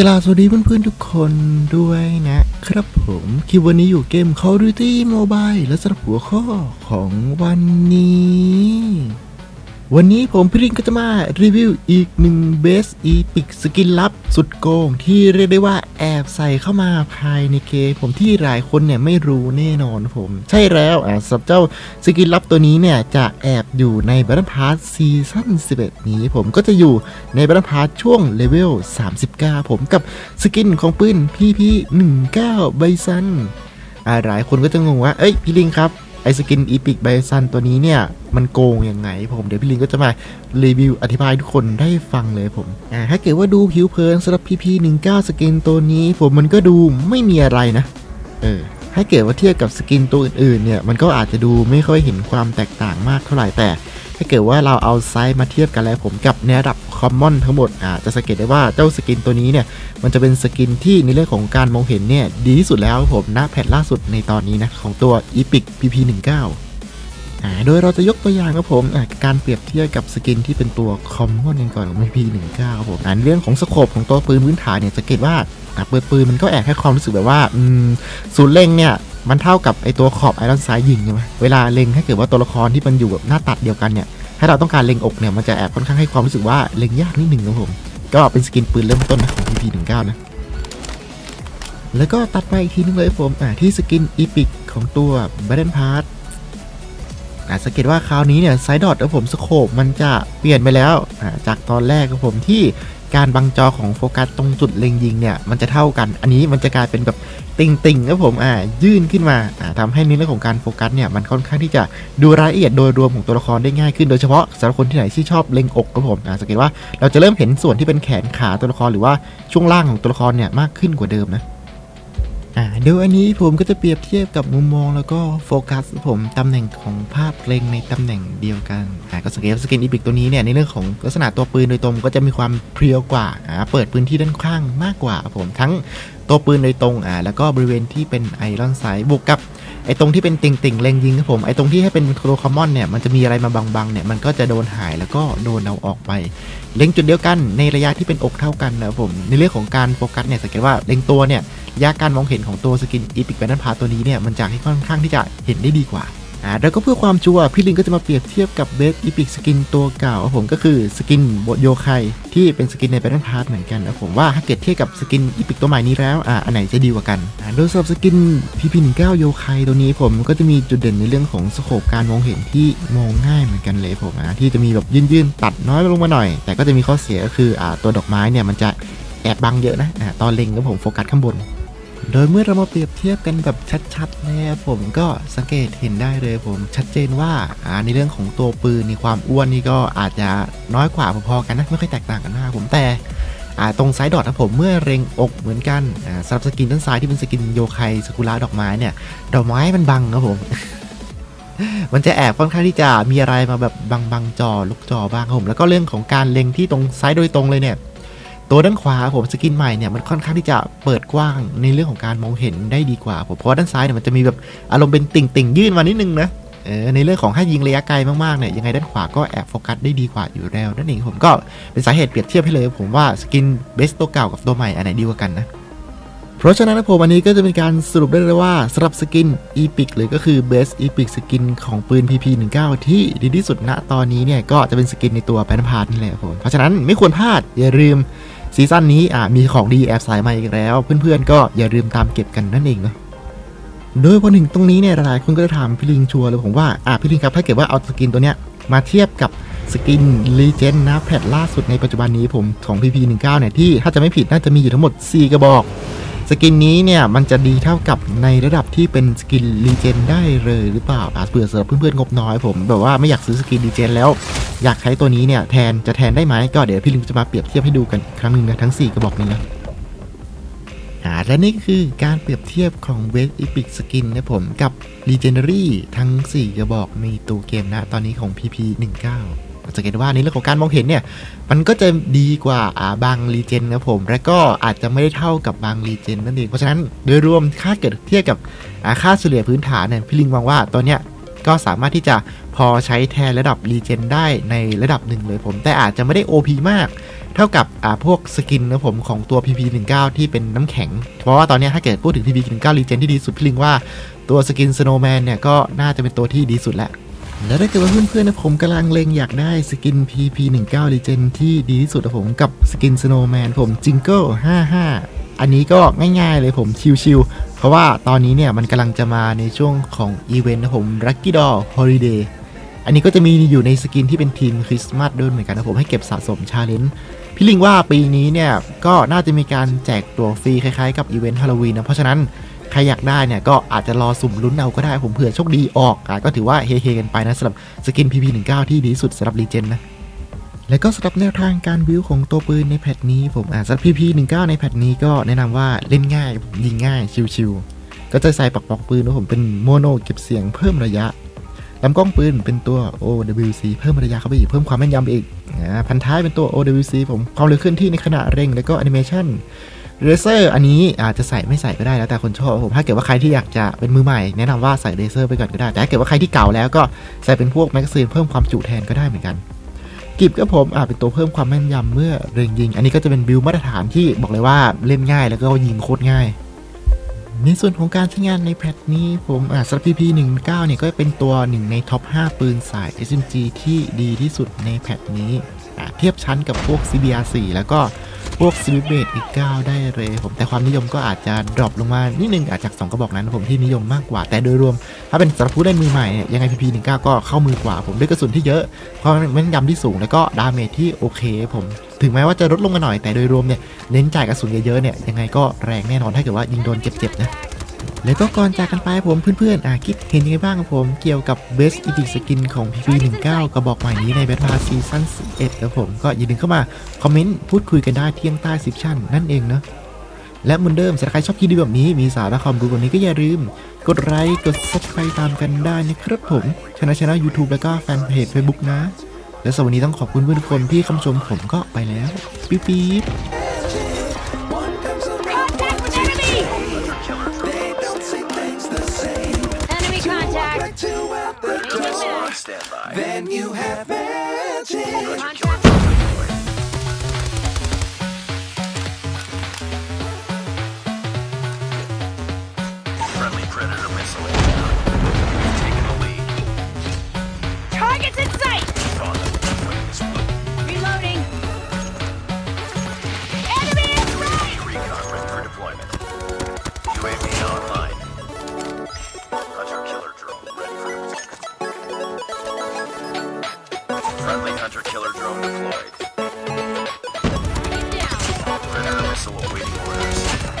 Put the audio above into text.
กลาสวัสดีเพื่อนๆทุกคนด้วยนะครับผมคลิปวันนี้อยู่เกม Call of Duty Mobile และสำหรับหัวข้อของวันนี้ วันนี้ผมพี่ริงก็จะมารีวิวอีกหนึ่งเบสอีพิกสกินลับสุดโกง ที่เรียกได้ว่าแอบใส่เข้ามาภายในเกมผมที่หลายคนเนี่ยไม่รู้แน่นอนผม ใช่แล้วอ่าสำหรับเจ้าสกินลับตัวนี้เนี่ยจะแอบอยู่ในบัต t พาร์ s ซีซั่น11 นี้ผมก็จะอยู่ในบัต t พาร์ s ช่วงเลเวล 39 ผมกับสกินของปืน PP19 ไบซันอ่าหลายคนก็จะงงว่าเอ้ยพี่ลิงครับ ไอสกินอีพิกไบซันตัวนี้เนี่ย มันโกงยังไงผมเดี๋ยวพี่ลิงก็จะมารีวิวอธิบายทุกคนได้ฟังเลยผมอ่าถ้าเกิดว่าดูผิวเพลินสำหรับพีพีหนึ่งเก้าสกินตัวนี้ ผมมันก็ดูไม่มีอะไรนะ เออถ้าเกิดว่าเทียบกับสกินตัวอื่นๆเนี่ยมันก็อาจจะดูไม่ค่อยเห็นความแตกต่างมากเท่าไหร่แต่ ถ้าเกิดว่าเราเอาไซส์มาเทียบกันแล้วผมกับในระดับคอมมอนทั้งหมดอ่าจะสังเกตได้ว่าเจ้าสกินตัวนี้เนี่ยมันจะเป็นสกินที่ในเรื่องของการมองเห็นเนี่ยดีที่สุดแล้วครับผมณแพทล่าสุดในตอนนี้นะของตัว Epic PP19 อ่าโดยเราจะยกตัวอย่างครับผมการเปรียบเทียบกับสกินที่เป็นตัวคอมมอนกันก่อนของ PP19 ครับผมอ่าเรื่องของสโคปของตัวปืนพื้นฐานเนี่ยจะเกตว่าอ่าปืนปืนมันก็แอบให้ความรู้สึกแบบว่าศูนย์เล็งเนี่ย มันเท่ากับไอตัวขอบไอรอนไซ้ายยิงใช่ไหมเวลาเล็งถ้าเกิดว่าตัวละครที่มันอยู่แบบหน้าตัดเดียวกันเนี่ยถ้าเราต้องการเล็งอกเนี่ยมันจะแอบค่อนข้างให้ความรู้สึกว่าเล็งยากนิดหนึ่งครับผมก็เป็นสกินปืนเริ่มต้นนะของ PP19 นะแล้วก็ตัดไปอีกทีนึงเลยผมอ่าที่สกินอีพิกของตัว Battle Pass อ่าสังเกตว่าคราวนี้เนี่ยไซดอทครับผมสโคปมันจะเปลี่ยนไปแล้วอ่าจากตอนแรกครับผมที่ การบังจอของโฟกัสตรงจุดเล็งยิงเนี่ยมันจะเท่ากัน อันนี้มันจะกลายเป็นแบบติ่งๆครับผมอ่ายื่นขึ้นมาอ่าทำให้ในเรื่องของการโฟกัสเนี่ยมันค่อนข้างที่จะดูรายละเอียดโดยรวมของตัวละครได้ง่ายขึ้นโดยเฉพาะสำหรับคนที่ไหนที่ชอบเล็งอกครับผมอ่าสังเกตว่าเราจะเริ่มเห็นส่วนที่เป็นแขนขาตัวละครหรือว่าช่วงล่างของตัวละครเนี่ยมากขึ้นกว่าเดิมนะ เดี๋ยวอันนี้ผมก็จะเปรียบเทียบกับมุมมองแล้วก็โฟกัสผมตำแหน่งของภาพเล็งในตำแหน่งเดียวกันอ่าก็สังเกตว่าสกินอีพิกตัวนี้เนี่ยในเรื่องของลักษณะตัวปืนโดยตรงก็จะมีความเพรียวกว่าอ่าเปิดพื้นที่ด้านข้างมากกว่าผมทั้ง ตัวปืนโดยตรงอ่าแล้วก็บริเวณที่เป็นไอรอนไซด์บวกกับไอตรงที่เป็นติ่งติ่งเล็งยิงครับผมไอตรงที่ให้เป็นตัวคอมมอนเนี่ยมันจะมีอะไรมาบังๆเนี่ยมันก็จะโดนหายแล้วก็โดนเอาออกไป เล็งจุดเดียวกันในระยะที่เป็นอกเท่ากันนะครับผมในเรื่องของการโฟกัสเนี่ยสังเกตว่าเล็งตัวเนี่ยยะการมองเห็นของตัวสกินอีพิกแบนนันพาตัวนี้เนี่ยมันจะให้ค่อนข้างที่จะเห็นได้ดีกว่า อ่าแล้วก็เพื่อความชัวร์พี่ลิงก็จะมาเปรียบเทียบกับเบสอีพิกสกินตัวเก่าผมก็คือสกินบโยคที่เป็นสกินในแบนนันพาเหมือนกันนะผมว่าถ้าเกิดเทียบกับสกินอีพิกตัวใหม่นี้แล้วอ่าอันไหนจะดีกว่ากันอ่าโดยสำหรับสกิน PP19 โยคายตัวนี้ผมก็จะมีจุดเด่นในเรื่องของสโคปการมองเห็นที่มองง่ายเหมือนกันเลยผมอ่าที่จะมีแบบยื่นๆตัดน้อยลงมาหน่อย แต่ก็จะมีข้อเสียก็คืออ่าตัวดอกไม้เนี่ยมันจะแอบบังเยอะนะอ่าตอนเล็งก็ผมโฟกัสข้างบน โดยเมื่อเรามาเปรียบเทียบกันแบบชัดๆนะครับผมก็สังเกตเห็นได้เลยผมชัดเจนว่าอ่าในเรื่องของตัวปืนในความอ้วนนี่ก็อาจจะน้อยกว่าพอๆกันนะไม่ค่อยแตกต่างกันมากผมแต่ตรงไซด์ดอทนะผมเมื่อเร็งอกเหมือนกันสำหรับสกินด้านซ้ายที่เป็นสกินโยไคสกุระดอกไม้เนี่ย ดอกไม้มันบังครับผม มันจะแอบค่อนข้างที่จะมีอะไรมาแบบบังบังจอลูกจอบ้างครับผมแล้วก็เรื่องของการเล็งที่ตรงซ้ายโดยตรงเลยเนี่ย ตัวด้านขวาผมสกินใหม่เนี่ยมันค่อนข้างที่จะเปิดกว้างในเรื่องของการมองเห็นได้ดีกว่าผมเพราะว่าด้านซ้ายเนี่ยมันจะมีแบบอารมณ์เป็นติ่งติ่งๆยื่นมานิดนึงนะเออในเรื่องของให้ยิงระยะไกลมากๆเนี่ยยังไงด้านขวาก็แอบโฟกัสได้ดีกว่าอยู่แล้วนั่นเองผมก็เป็นสาเหตุเปรียบเทียบให้เลย ผมว่าสกินเบสตัวเก่ากับตัวใหม่อันไหนดีกว่ากันนะเพราะฉะนั้นนะผมอันนี้ก็จะเป็นการสรุปได้เลยว่าสำหรับสกิน Epic หรือก็คือ Best Epic สกินของปืน PP19 ที่ดีที่สุดณตอนนี้เนี่ยก็จะเป็นสกินในตัวแพนพาร์ทนี่แหละผมเพราะฉะนั้นไม่ควรพลาดอย่าลืม ซีซั่นนี้อ่ามีของดีแอบสายมาอีกแล้ว เพื่อนๆก็อย่าลืมตามเก็บกันนั่นเองเนาะโดยพอถึงตรงนี้เนี่ยหลายคนก็จะถามพี่ลิงชัวร์เลยผมว่าอ่าพี่ลิงครับถ้าเกิดว่าเอาสกินตัวเนี้ยมาเทียบกับสกินลีเจนนะแพทล่าสุดในปัจจุบันนี้ผมของ PP19 เนี่ยที่ถ้าจะไม่ผิดน่าจะมีอยู่ทั้งหมด 4 กระบอก สกินนี้เนี่ยมันจะดีเท่ากับในระดับที่เป็นสกินลีเจนได้เลยหรือเปล่าอาจเผื่อสำหรับเพื่อนๆงบน้อยผม แบบว่าไม่อยากซื้อสกินลีเจนแล้ว อยากใช้ตัวนี้เนี่ยแทนจะแทนได้ไหมก็เดี๋ยวพี่ลิงจะมาเปรียบเทียบให้ดูกันอีกครั้งหนึ่งนะทั้ง 4 กระบอกนี้นะและนี่คือการเปรียบเทียบของเวทอีพิกสกินนะผมกับ Legendary ทั้ง 4 กระบอกในตัวเกมนะ ตอนนี้ของ PP19 สังเกตว่าในเรื่องของการมองเห็นเนี่ย มันก็จะดีกว่าอ่าบางรีเจนครับผม และก็อาจจะไม่ได้เท่ากับบางรีเจนนั่นเอง เพราะฉะนั้นโดยรวมค่าเกิดเทียบกับอ่าค่าเฉลี่ยพื้นฐานเนี่ยพี่ลิงมองว่าตัวเนี้ย ก็สามารถที่จะพอใช้แทนระดับรีเจนได้ในระดับหนึ่งเลยผม แต่อาจจะไม่ได้ OP มาก เท่ากับอ่าพวกสกินนะผมของตัว PP19 ที่เป็นน้ำแข็ง เพราะว่าตอนนี้ถ้าเกิดพูดถึง PP19 รีเจนที่ดีสุดพี่ลิงว่าตัวสกิน Snowman เนี่ยก็น่าจะเป็นตัวที่ดีสุดแหละแล้วถ้าเกิดว่าเพื่อนๆนะผมกำลังเลงอยากได้สกิน PP19 Legend ที่ดีที่สุดนะผมกับสกิน Snowman ผม Jingle 55 อันนี้ก็ง่ายๆเลยผมชิวๆ ราะว่าตอนนี้เนี่ยมันกำลังจะมาในช่วงของอีเวนต์นะผม Lucky Doll Holiday อันนี้ก็จะมีอยู่ในสกินที่เป็นทีมคริสต์มาสด้วยเหมือนกันนะผมให้เก็บสะสมชาเลนจ์พี่ลิงว่าปีนี้เนี่ยก็น่าจะมีการแจกตัวฟรีคล้ายๆกับอีเวนต์ฮาโลวีนนะเพราะฉะนั้นใครอยากได้เนี่ยก็อาจจะรอสุ่มลุ้นเอาก็ได้ผมเผื่อโชคดีออกอะก็ถือว่าเฮๆกันไปนะสำหรับสกิน PP19 ที่ดีที่สุดสำหรับรีเจนนะ และก็สำหรับแนวทางการบิวของตัวปืนในแพทนี้ผมอะสำหรับ PP19 ในแพทนี้ก็แนะนำว่าเล่นง่ายยิงง่ายชิวๆก็จะใส่ปักปอกปืนนะผมเป็นโมโนเก็บเสียงเพิ่มระยะลำกล้องปืนเป็นตัว OWC เพิ่มระยะเข้าไปอีกเพิ่มความแม่นยำอีกอ่าพันท้ายเป็นตัว OWC ผมความเร็วเคลื่อนที่ในขณะเร่งแล้วก็แอนิเมชันเรเซอร์อันนี้อาจจะใส่ไม่ใส่ก็ได้แล้วแต่คนชอบผมถ้าเกิดว่าใครที่อยากจะเป็นมือใหม่ แนะนำว่าใส่เรเซอร์ไปก่อนก็ได้ แต่ถ้าเกิดว่าใครที่เก่าแล้วก็ใส่เป็นพวกแมกกาซีนเพิ่มความจุแทนก็ได้เหมือนกัน กิบก็ผมอาเป็นตัวเพิ่มความแม่นยำเมื่อเร่งยิง อันนี้ก็จะเป็นบิลมาตรฐานที่บอกเลยว่าเล่นง่ายแล้วก็ยิงโคตรง่าย ในส่วนของการใช้งานในแพทนี้ผมอ่าสำหรับ PP19 เนี่ยก็เป็นตัวหนึ่งในท็อป 5 ปืนสาย SMG ที่ดีที่สุดในแพทนี้อ่าเทียบชั้นกับพวก CBR4 แล้วก็ พวกสวิเบตอีก 9 ได้เลยผมแต่ความนิยมก็อาจจะดรอปลงมานิดนึงอาจจาก 2 กระบอกนั้นผมที่นิยมมากกว่าแต่โดยรวม ถ้าเป็นสำหรับผู้เล่นมือใหม่เนี่ยยังไง PP19 ก็เข้ามือกว่า ผมด้วยกระสุนที่เยอะความแม่นยำที่สูงแล้วก็ดาเมจที่โอเค ผมถึงแม้ว่าจะลดลงมาหน่อยแต่โดยรวมเนี่ยเน้นจ่ายกระสุนเยอะๆเนี่ยยังไงก็แรงแน่นอนถ้าเกิดว่ายิงโดนเจ็บๆนะ แล้วก็ก่อนจากกันไปผมเพื่อนๆอะคิดเห็นยังไงบ้างครับผมเกี่ยวกับ Best Epic Skin ของ PP19 กระบอกใหม่นี้ใน b บ t พาซีซั่น11ครับผมก็อย่าลืมเข้ามา คอมเมนต์ พูดคุยกันได้ที่ใต้ซิปชั่นนั่นเองเนาะและเหมือนเดิมสำหรับใครชอบคลิปดีแบบนี้มีสาระความรู้แบบนี้ก็อย่าลืม กดไลค์กด subscribe ตามกันได้นะครับผมช anel ช anel YouTube แล้วก็แฟนเพจ Facebook นะ และสำหรับวันนี้ต้องขอบคุณเพื่อนทุกคนที่คำชมผมก็ไปแล้ว ปิ๊บ Then you have magic. counter killer drone deployed. Operator missile awaiting orders.